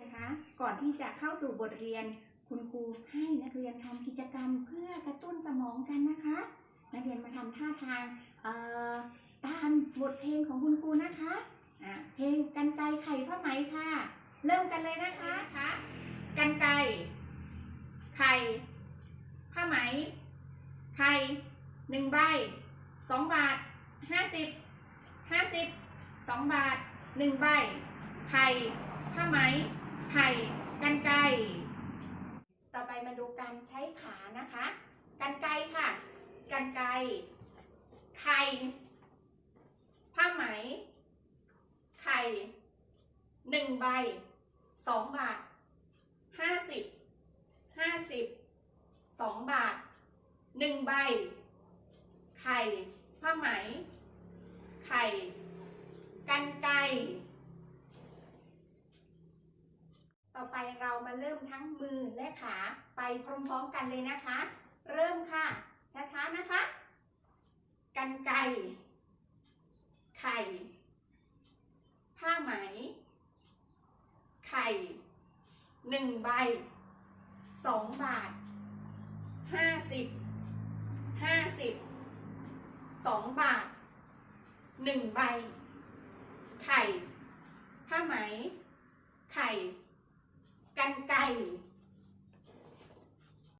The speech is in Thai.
นะคะก่อนที่จะเข้าสู่บทเรียนคุณครูให้นักเรียนทำกิจกรรมเพื่อกระตุ้นสมองกันนะคะ นักเรียนมาทำท่าทางตามบทเพลงของคุณครูนะคะะเพลงกันไกไข่ผ้าไหมค่ะ เริ่มกันเลยนะคะคะกันไกไข่ผ้าไหม ไข่หนึ่งใบสองบาทห้าสิบ ห้าสิบสองบาทหนึ่งใบไข่ผ้าไหมไข่กันไกต่อไปมาดูการใช้ขานะคะ กันไกค่ะ กันไกไข่ผ้าไหม ไข่หนึ่งใบสองบาทห้าสิบห้าสิบสองบาทหนึ่งใบ ไข่ผ้าไหม ต่อไปเรามาเริ่มทั้งมือและขาไปพร้อมๆกันเลยนะคะ เริ่มค่ะ ช้าๆนะคะ กันไกรไข่ ผ้าไหม ไข่หนึ่งใบสองบาทห้าสิบห้าสิบสองบาทหนึ่งใบ ไข่ ผ้าไหม ไข่ กันไก่